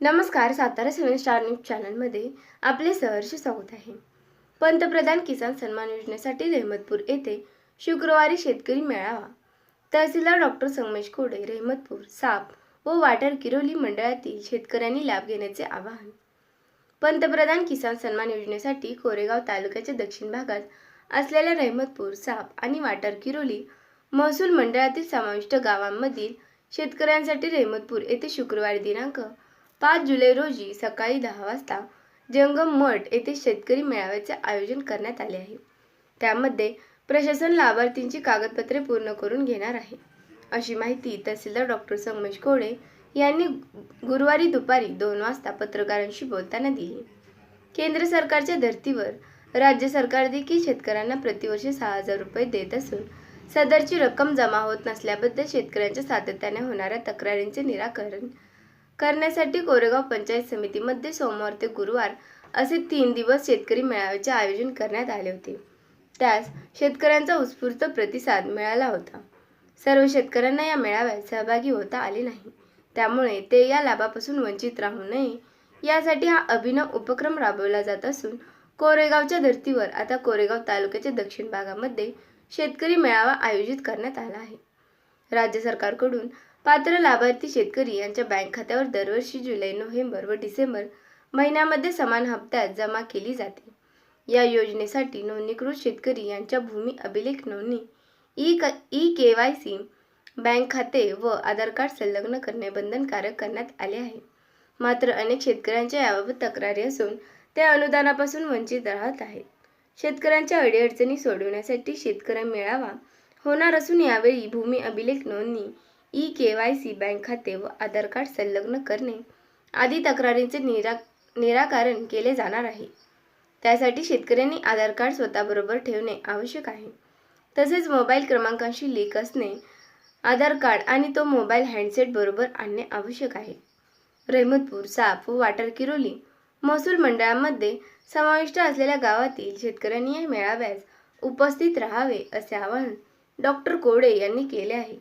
नमस्कार सातारा सेवन star news चॅनलमध्ये आपले सहर्ष स्वागत आहे. पंतप्रधान किसान सन्मान योजनेसाठी रेहमतपूर येथे शुक्रवारी शेतकरी मेळावा. तहसीलदार डॉक्टर संगमेश कोडे रेहमतपूर साप व वाटर किरोली मंडळातील शेतकऱ्यांनी लाभ घेण्याचे आवाहन. पंतप्रधान किसान सन्मान योजनेसाठी कोरेगाव तालुक्याच्या दक्षिण भागात असलेल्या रहमतपूर साप आणि वाटर किरोली महसूल मंडळातील समाविष्ट गावांमधील शेतकऱ्यांसाठी रेहमतपूर येथे शुक्रवारी दिनांक पाच जुलै रोजी सकाळी दहा वाजता जंगम मठ येथे शेतकरी मेळाव्याचे आयोजन करण्यात आले आहे. त्यामध्ये प्रशासन लाभार्थींची कागदपत्रे पूर्ण करून घेणार आहे. अशी माहिती तहसीलदार डॉक्टर संगमेश कोळे यांनी गुरुवारी दुपारी दोन वाजता पत्रकारांशी बोलताना दिली. केंद्र सरकारच्या धर्तीवर राज्य सरकार देखील शेतकऱ्यांना प्रतिवर्षी सहा हजार रुपये देत असून सदरची रक्कम जमा होत नसल्याबद्दल शेतकऱ्यांच्या सातत्याने होणाऱ्या तक्रारींचे निराकरण करण्यासाठी कोरेगाव पंचायत समितीमध्ये सोमवार ते गुरुवार असे तीन दिवस शेतकरी मेळाव्याचे आयोजन करण्यात आले होते. त्यास शेतकऱ्यांचा उत्स्फूर्त प्रतिसाद मिळाला होता. सर्व शेतकऱ्यांना या मेळाव्यात सहभागी होता आले नाही. त्यामुळे ते या लाभापासून वंचित राहू नये यासाठी हा अभिनव उपक्रम राबवला जात असून कोरेगावच्या धर्तीवर आता कोरेगाव तालुक्याच्या दक्षिण भागामध्ये शेतकरी मेळावा आयोजित करण्यात आला आहे. राज्य सरकारकडून पात्र लाभार्थी शेतकरी यांच्या बँक खात्यावर दरवर्षी जुलै नोव्हेंबर व डिसेंबर महिन्यामध्ये समान हप्त्यात जमा केली जाते. या योजनेसाठी नोंदणीकृत शेतकरी यांच्या भूमी अभिलेख नोंदणी ई क E K Y C bank खाते व आधार कार्ड संलग्न करणे बंधनकारक करण्यात आले आहे. मात्र अनेक शेतकऱ्यांच्या याबाबत तक्रारी असून ते अनुदानापासून वंचित राहत आहेत. शेतकऱ्यांच्या अडीअडचणी सोडवण्यासाठी शेतकरी मेळावा होणार असून यावेळी भूमी अभिलेख नोंदणी E K Y C bank खाते व आधार कार्ड संलग्न करणे आदी तक्रारींचे निरा निराकरण केले जाणार आहे. त्यासाठी शेतकऱ्यांनी आधार कार्ड स्वतःबरोबर ठेवणे आवश्यक आहे. तसेच मोबाईल क्रमांकांशी लिंक असणे आधार कार्ड आणि तो मोबाईल हँडसेट बरोबर आणणे आवश्यक आहे. रेहमतपूर साप व वाटर किरोली महसूल मंडळामध्ये समाविष्ट असलेल्या गावातील शेतकऱ्यांनी या मेळाव्यास उपस्थित राहावे असे आवाहन डॉक्टर कोडे यांनी केले आहे.